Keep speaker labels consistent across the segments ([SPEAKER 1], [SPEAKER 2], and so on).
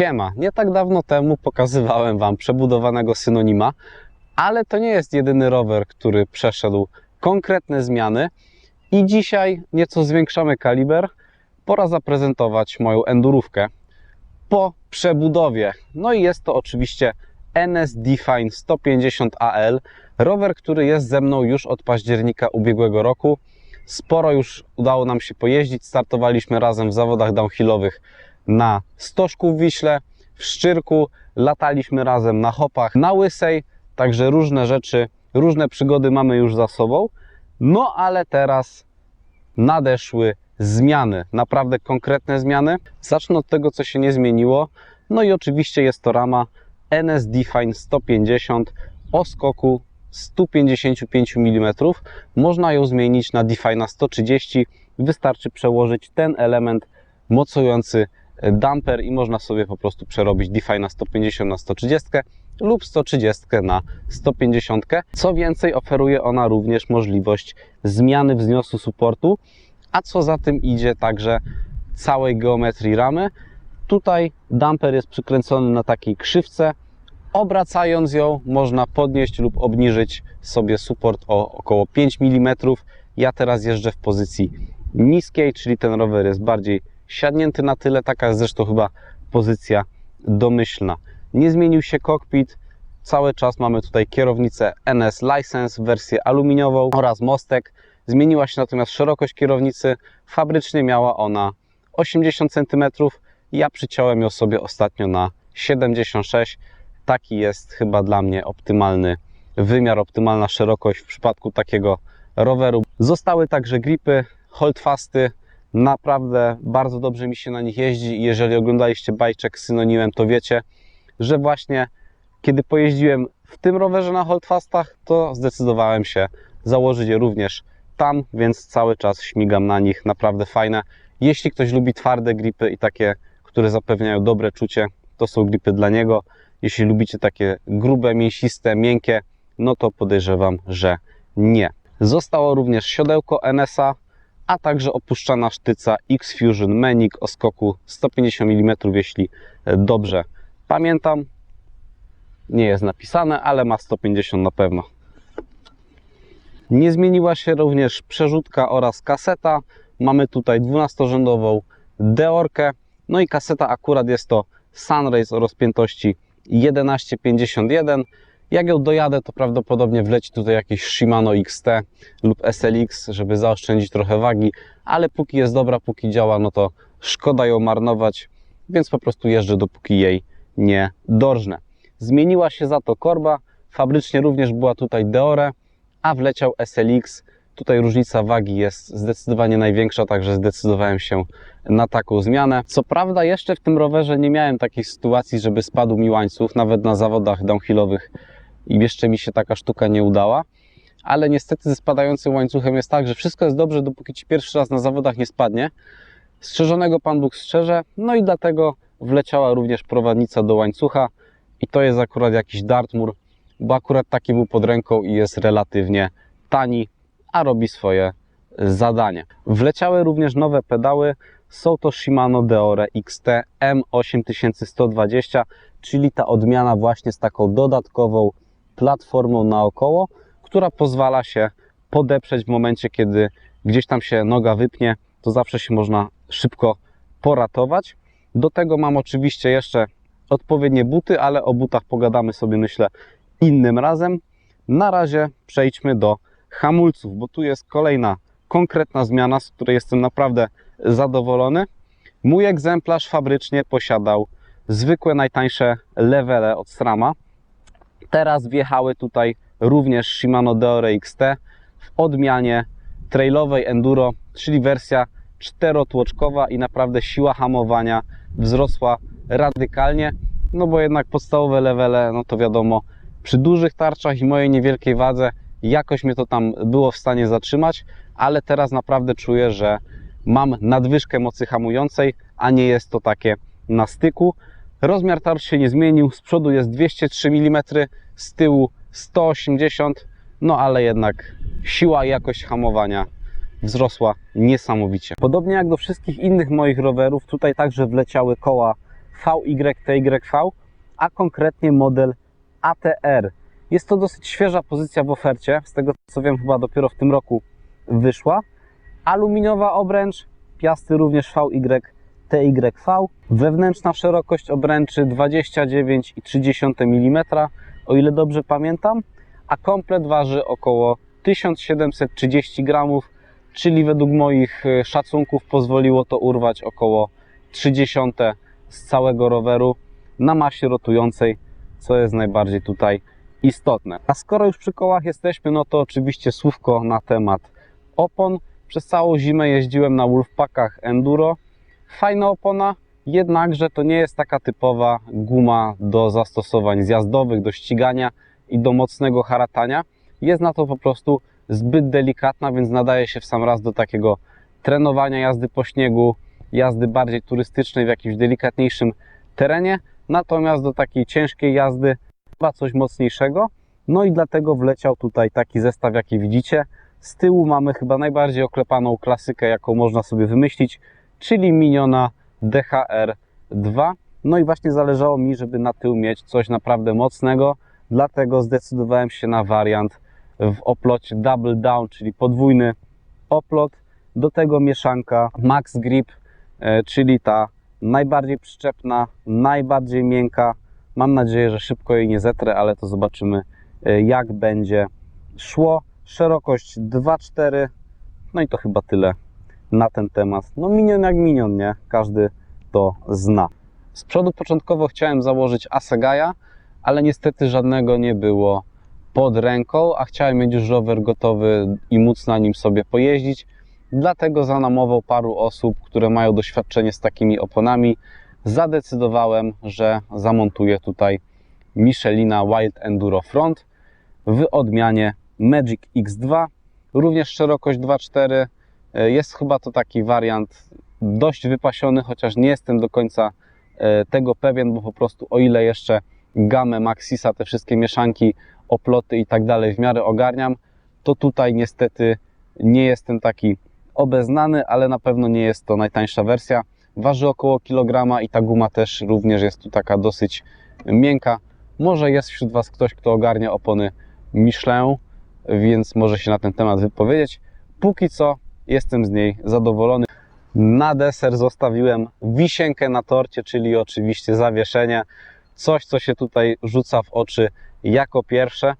[SPEAKER 1] Siema, nie tak dawno temu pokazywałem Wam przebudowanego synonima, ale to nie jest jedyny rower, który przeszedł konkretne zmiany i dzisiaj nieco zwiększamy kaliber. Pora zaprezentować moją endurówkę po przebudowie. No i jest to oczywiście NS Define 150 AL, rower, który jest ze mną już od października ubiegłego roku. Sporo już udało nam się pojeździć. Startowaliśmy razem w zawodach downhillowych na Stożku w Wiśle, w Szczyrku, lataliśmy razem na hopach, na Łysej, także różne rzeczy, różne przygody mamy już za sobą. No ale teraz nadeszły zmiany, naprawdę konkretne zmiany. Zacznę od tego, co się nie zmieniło. No i oczywiście jest to rama NS Define 150 o skoku 155 mm. Można ją zmienić na Define 130. Wystarczy przełożyć ten element mocujący damper i można sobie po prostu przerobić Define na 150 na 130 lub 130 na 150. Co więcej, oferuje ona również możliwość zmiany wzniosu supportu, a co za tym idzie także całej geometrii ramy. Tutaj damper jest przykręcony na takiej krzywce. Obracając ją można podnieść lub obniżyć sobie support o około 5 mm. Ja teraz jeżdżę w pozycji niskiej, czyli ten rower jest bardziej siadnięty na tyle. Taka jest zresztą chyba pozycja domyślna. Nie zmienił się kokpit. Cały czas mamy tutaj kierownicę NS License, wersję aluminiową oraz mostek. Zmieniła się natomiast szerokość kierownicy. Fabrycznie miała ona 80 cm. Ja przyciąłem ją sobie ostatnio na 76 Taki jest chyba dla mnie optymalny wymiar, optymalna szerokość w przypadku takiego roweru. Zostały także gripy, holdfasty. Naprawdę bardzo dobrze mi się na nich jeździ. Jeżeli oglądaliście bajczek z synonimem, to wiecie, że właśnie kiedy pojeździłem w tym rowerze na holdfastach, to zdecydowałem się założyć je również tam, więc cały czas śmigam na nich. Naprawdę fajne. Jeśli ktoś lubi twarde gripy i takie, które zapewniają dobre czucie, to są gripy dla niego. Jeśli lubicie takie grube, mięsiste, miękkie, no to podejrzewam, że nie. Zostało również siodełko NSA, a także opuszczana sztyca X-Fusion Menik o skoku 150 mm, jeśli dobrze pamiętam. Nie jest napisane, ale ma 150 na pewno. Nie zmieniła się również przerzutka oraz kaseta. Mamy tutaj 12-rzędową deorkę. No i kaseta akurat jest to Sunrace o rozpiętości 1151. Jak ją dojadę, to prawdopodobnie wleci tutaj jakiś Shimano XT lub SLX, żeby zaoszczędzić trochę wagi, ale póki jest dobra, póki działa, no to szkoda ją marnować, więc po prostu jeżdżę dopóki jej nie dorżnę. Zmieniła się za to korba, fabrycznie również była tutaj Deore, a wleciał SLX. Tutaj różnica wagi jest zdecydowanie największa, także zdecydowałem się na taką zmianę. Co prawda jeszcze w tym rowerze nie miałem takiej sytuacji, żeby spadł mi łańcuch, nawet na zawodach downhillowych i jeszcze mi się taka sztuka nie udała. Ale niestety ze spadającym łańcuchem jest tak, że wszystko jest dobrze, dopóki Ci pierwszy raz na zawodach nie spadnie. Strzeżonego Pan Bóg strzeże, no i dlatego wleciała również prowadnica do łańcucha i to jest akurat jakiś Dartmoor, bo akurat taki był pod ręką i jest relatywnie tani, a robi swoje zadanie. Wleciały również nowe pedały, są to Shimano Deore XT M8120, czyli ta odmiana właśnie z taką dodatkową platformą naokoło, która pozwala się podeprzeć w momencie, kiedy gdzieś tam się noga wypnie, to zawsze się można szybko poratować. Do tego mam oczywiście jeszcze odpowiednie buty, ale o butach pogadamy sobie myślę innym razem. Na razie przejdźmy do hamulców, bo tu jest kolejna konkretna zmiana, z której jestem naprawdę zadowolony. Mój egzemplarz fabrycznie posiadał zwykłe, najtańsze levele od Strama. Teraz wjechały tutaj również Shimano Deore XT w odmianie trailowej enduro, czyli wersja czterotłoczkowa i naprawdę siła hamowania wzrosła radykalnie, no bo jednak podstawowe levele, no to wiadomo, przy dużych tarczach i mojej niewielkiej wadze jakoś mnie to tam było w stanie zatrzymać, ale teraz naprawdę czuję, że mam nadwyżkę mocy hamującej, a nie jest to takie na styku. Rozmiar tarcz się nie zmienił, z przodu jest 203 mm, z tyłu 180, no ale jednak siła i jakość hamowania wzrosła niesamowicie. Podobnie jak do wszystkich innych moich rowerów, tutaj także wleciały koła VYTYV, a konkretnie model ATR. Jest to dosyć świeża pozycja w ofercie, z tego co wiem chyba dopiero w tym roku wyszła. Aluminiowa obręcz, piasty również VYTYV, wewnętrzna szerokość obręczy 29,3 mm, o ile dobrze pamiętam, a komplet waży około 1730 gramów, czyli według moich e, szacunków pozwoliło to urwać około 30 z całego roweru na masie rotującej, co jest najbardziej tutaj istotne. A skoro już przy kołach jesteśmy, no to oczywiście słówko na temat opon. Przez całą zimę jeździłem na Wolfpackach Enduro. Fajna opona, jednakże to nie jest taka typowa guma do zastosowań zjazdowych, do ścigania i do mocnego haratania. Jest na to po prostu zbyt delikatna, więc nadaje się w sam raz do takiego trenowania jazdy po śniegu, jazdy bardziej turystycznej w jakimś delikatniejszym terenie. Natomiast do takiej ciężkiej jazdy chyba coś mocniejszego. No i dlatego wleciał tutaj taki zestaw, jaki widzicie. Z tyłu mamy chyba najbardziej oklepaną klasykę, jaką można sobie wymyślić, czyli Miniona DHR2. No i właśnie zależało mi, żeby na tył mieć coś naprawdę mocnego, dlatego zdecydowałem się na wariant w oplocie Double Down, czyli podwójny oplot. Do tego mieszanka Max Grip, e, czyli ta najbardziej przyczepna, najbardziej miękka. Mam nadzieję, że szybko jej nie zetrę, ale to zobaczymy e, jak będzie szło. Szerokość 2,4. No i to chyba tyle na ten temat. No minion jak minion, nie? Każdy to zna. Z przodu początkowo chciałem założyć Asagaya, ale niestety żadnego nie było pod ręką, a chciałem mieć już rower gotowy i móc na nim sobie pojeździć. Dlatego za namową paru osób, które mają doświadczenie z takimi oponami, zadecydowałem, że zamontuję tutaj Michelina Wild Enduro Front w odmianie Magic X2. Również szerokość 2.4. Jest chyba to taki wariant dość wypasiony, chociaż nie jestem do końca e, tego pewien, bo po prostu o ile jeszcze gamę Maxisa, te wszystkie mieszanki, oploty i tak dalej w miarę ogarniam, to tutaj niestety nie jestem taki obeznany, ale na pewno nie jest to najtańsza wersja. Waży około kilograma i ta guma też również jest tu taka dosyć miękka. Może jest wśród Was ktoś, kto ogarnia opony Michelin, więc może się na ten temat wypowiedzieć. Póki co jestem z niej zadowolony. Na deser zostawiłem wisienkę na torcie, czyli oczywiście zawieszenie. Coś, co się tutaj rzuca w oczy jako pierwsze.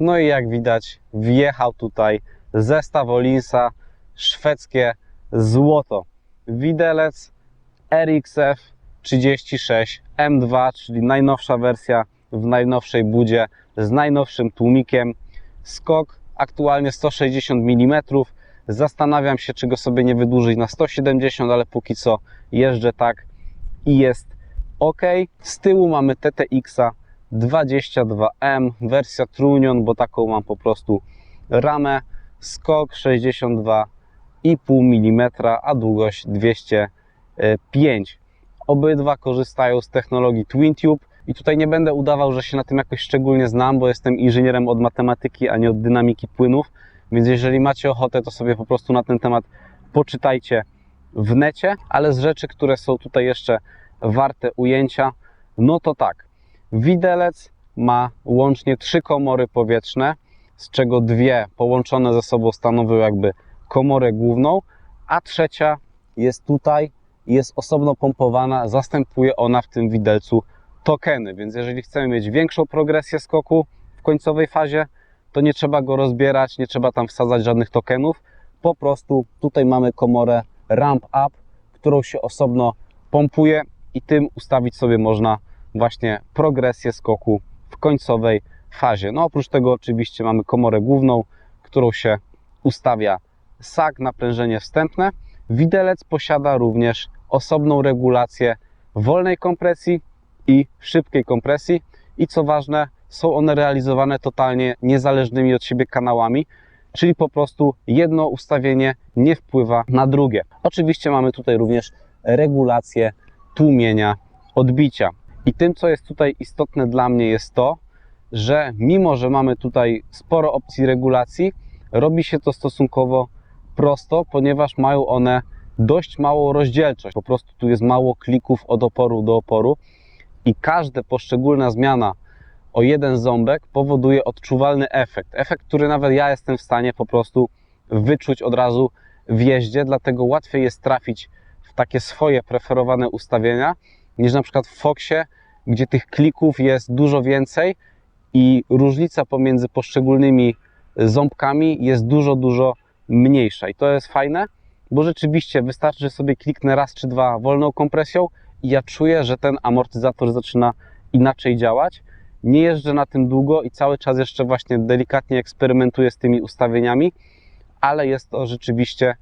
[SPEAKER 1] No i jak widać, wjechał tutaj zestaw Olinsa, szwedzkie złoto. Widelec RXF 36 M2, czyli najnowsza wersja w najnowszej budzie z najnowszym tłumikiem. Skok aktualnie 160 mm. Zastanawiam się, czy go sobie nie wydłużyć na 170, ale póki co jeżdżę tak i jest ok. Z tyłu mamy TTX-a 22M, wersja Trunion, bo taką mam po prostu ramę. Skok 62,5 mm, a długość 205. Obydwa korzystają z technologii TwinTube i tutaj nie będę udawał, że się na tym jakoś szczególnie znam, bo jestem inżynierem od matematyki, a nie od dynamiki płynów. Więc jeżeli macie ochotę, to sobie po prostu na ten temat poczytajcie w necie, ale z rzeczy, które są tutaj jeszcze warte ujęcia, no to tak. Widelec ma łącznie trzy komory powietrzne, z czego dwie połączone ze sobą stanowią jakby komorę główną, a trzecia jest tutaj, jest osobno pompowana, zastępuje ona w tym widelcu tokeny, więc jeżeli chcemy mieć większą progresję skoku w końcowej fazie, to nie trzeba go rozbierać, nie trzeba tam wsadzać żadnych tokenów. Po prostu tutaj mamy komorę ramp up, którą się osobno pompuje i tym ustawić sobie można właśnie progresję skoku w końcowej fazie. No oprócz tego oczywiście mamy komorę główną, którą się ustawia sak, naprężenie wstępne. Widelec posiada również osobną regulację wolnej kompresji i szybkiej kompresji i co ważne, są one realizowane totalnie niezależnymi od siebie kanałami, czyli po prostu jedno ustawienie nie wpływa na drugie. Oczywiście mamy tutaj również regulację tłumienia odbicia. I tym, co jest tutaj istotne dla mnie, jest to, że mimo, że mamy tutaj sporo opcji regulacji, robi się to stosunkowo prosto, ponieważ mają one dość małą rozdzielczość. Po prostu tu jest mało klików od oporu do oporu i każda poszczególna zmiana o jeden ząbek powoduje odczuwalny efekt. Efekt, który nawet ja jestem w stanie po prostu wyczuć od razu w jeździe, dlatego łatwiej jest trafić w takie swoje preferowane ustawienia niż na przykład w Foxie, gdzie tych klików jest dużo więcej i różnica pomiędzy poszczególnymi ząbkami jest dużo, dużo mniejsza. I to jest fajne, bo rzeczywiście wystarczy, że sobie kliknę raz czy dwa wolną kompresją i ja czuję, że ten amortyzator zaczyna inaczej działać. Nie jeżdżę na tym długo i cały czas jeszcze właśnie delikatnie eksperymentuję z tymi ustawieniami, ale jest to rzeczywiście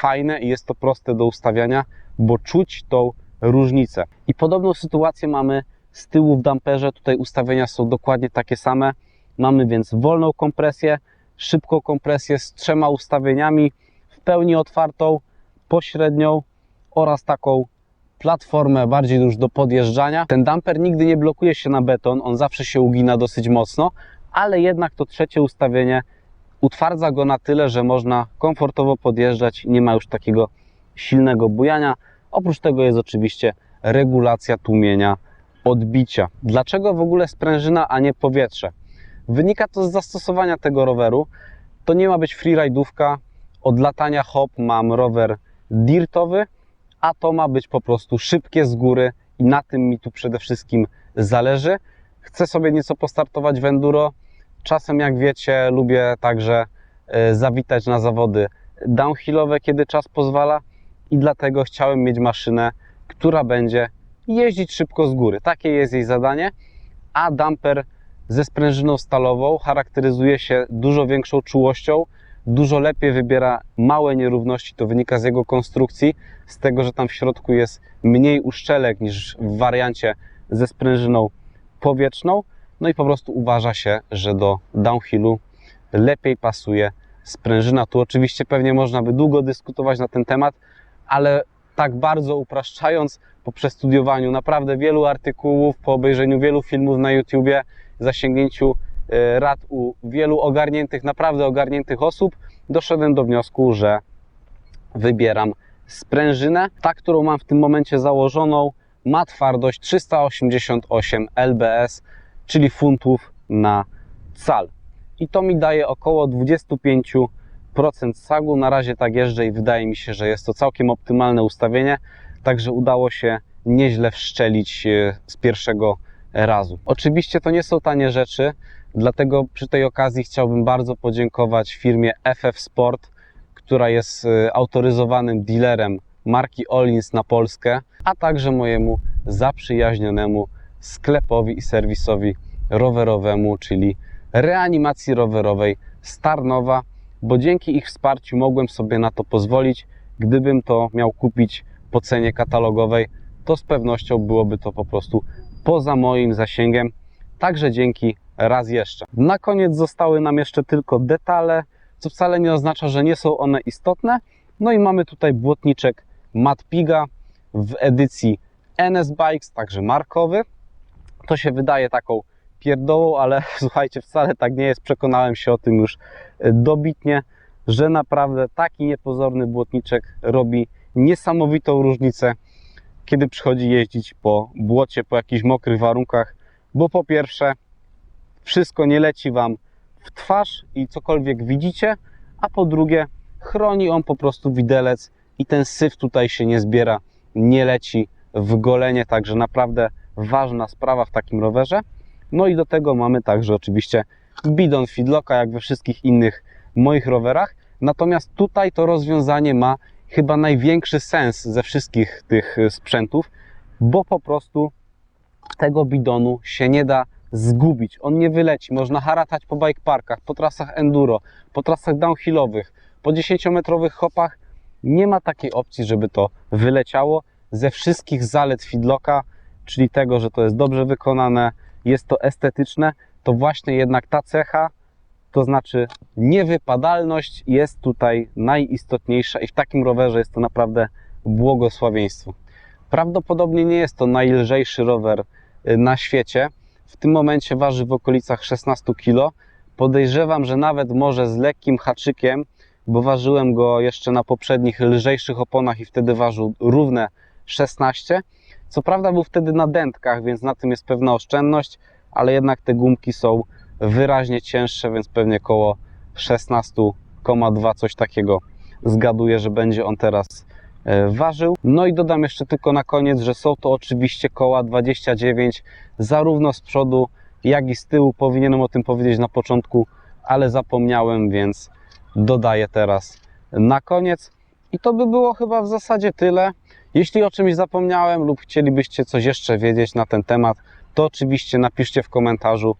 [SPEAKER 1] fajne i jest to proste do ustawiania, bo czuć tą różnicę. I podobną sytuację mamy z tyłu w damperze. Tutaj ustawienia są dokładnie takie same. Mamy więc wolną kompresję, szybką kompresję z trzema ustawieniami, w pełni otwartą, pośrednią oraz taką platformę bardziej już do podjeżdżania. Ten damper nigdy nie blokuje się na beton, on zawsze się ugina dosyć mocno, ale jednak to trzecie ustawienie utwardza go na tyle, że można komfortowo podjeżdżać nie ma już takiego silnego bujania. Oprócz tego jest oczywiście regulacja tłumienia odbicia. Dlaczego w ogóle sprężyna, a nie powietrze? Wynika to z zastosowania tego roweru. To nie ma być freeride'ówka. Od latania hop mam rower dirtowy, a to ma być po prostu szybkie z góry i na tym mi tu przede wszystkim zależy. Chcę sobie nieco postartować w enduro. Czasem, jak wiecie, lubię także e, zawitać na zawody downhillowe, kiedy czas pozwala i dlatego chciałem mieć maszynę, która będzie jeździć szybko z góry. Takie jest jej zadanie, a damper ze sprężyną stalową charakteryzuje się dużo większą czułością, dużo lepiej wybiera małe nierówności. To wynika z jego konstrukcji, z tego, że tam w środku jest mniej uszczelek niż w wariancie ze sprężyną powietrzną. No i po prostu uważa się, że do downhillu lepiej pasuje sprężyna. Tu oczywiście pewnie można by długo dyskutować na ten temat, ale tak bardzo upraszczając, po przestudiowaniu naprawdę wielu artykułów, po obejrzeniu wielu filmów na YouTubie, zasięgnięciu rad u wielu ogarniętych, naprawdę ogarniętych osób, doszedłem do wniosku, że wybieram sprężynę. Ta, którą mam w tym momencie założoną, ma twardość 388 lbs, czyli funtów na cal. I to mi daje około 25% sagu. Na razie tak jeżdżę i wydaje mi się, że jest to całkiem optymalne ustawienie, także udało się nieźle wszczelić e, z pierwszego razu. Oczywiście to nie są tanie rzeczy, dlatego przy tej okazji chciałbym bardzo podziękować firmie FF Sport, która jest e, autoryzowanym dealerem marki Olins na Polskę, a także mojemu zaprzyjaźnionemu sklepowi i serwisowi rowerowemu, czyli reanimacji rowerowej Starnowa, bo dzięki ich wsparciu mogłem sobie na to pozwolić. Gdybym to miał kupić po cenie katalogowej, to z pewnością byłoby to po prostu poza moim zasięgiem. Także dzięki raz jeszcze. Na koniec zostały nam jeszcze tylko detale, co wcale nie oznacza, że nie są one istotne. No i mamy tutaj błotniczek Matpiga w edycji NS Bikes, także markowy. To się wydaje taką pierdołą, ale słuchajcie, wcale tak nie jest. Przekonałem się o tym już dobitnie, że naprawdę taki niepozorny błotniczek robi niesamowitą różnicę, kiedy przychodzi jeździć po błocie, po jakichś mokrych warunkach, bo po pierwsze wszystko nie leci Wam w twarz i cokolwiek widzicie, a po drugie chroni on po prostu widelec i ten syf tutaj się nie zbiera, nie leci w golenie, także naprawdę ważna sprawa w takim rowerze. No i do tego mamy także oczywiście bidon feedlocka, jak we wszystkich innych moich rowerach. Natomiast tutaj to rozwiązanie ma chyba największy sens ze wszystkich tych sprzętów, bo po prostu tego bidonu się nie da zgubić. On nie wyleci. Można haratać po bike parkach, po trasach enduro, po trasach downhillowych, po 10-metrowych hopach. Nie ma takiej opcji, żeby to wyleciało. Ze wszystkich zalet feedlocka, czyli tego, że to jest dobrze wykonane, jest to estetyczne, to właśnie jednak ta cecha, to znaczy niewypadalność jest tutaj najistotniejsza i w takim rowerze jest to naprawdę błogosławieństwo. Prawdopodobnie nie jest to najlżejszy rower y, na świecie. W tym momencie waży w okolicach 16 kg. Podejrzewam, że nawet może z lekkim haczykiem bo ważyłem go jeszcze na poprzednich lżejszych oponach i wtedy ważył równe 16. Co prawda był wtedy na dętkach, więc na tym jest pewna oszczędność, ale jednak te gumki są wyraźnie cięższe, więc pewnie około 16,2 coś takiego zgaduję, że będzie on teraz ważył. No i dodam jeszcze tylko na koniec, że są to oczywiście koła 29 zarówno z przodu, jak i z tyłu. Powinienem o tym powiedzieć na początku, ale zapomniałem, więc dodaję teraz na koniec. I to by było chyba w zasadzie tyle. Jeśli o czymś zapomniałem lub chcielibyście coś jeszcze wiedzieć na ten temat, to oczywiście napiszcie w komentarzu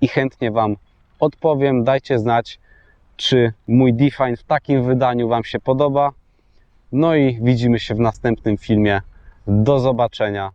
[SPEAKER 1] i chętnie Wam odpowiem. Dajcie znać, czy mój Define w takim wydaniu Wam się podoba. No i widzimy się w następnym filmie. Do zobaczenia.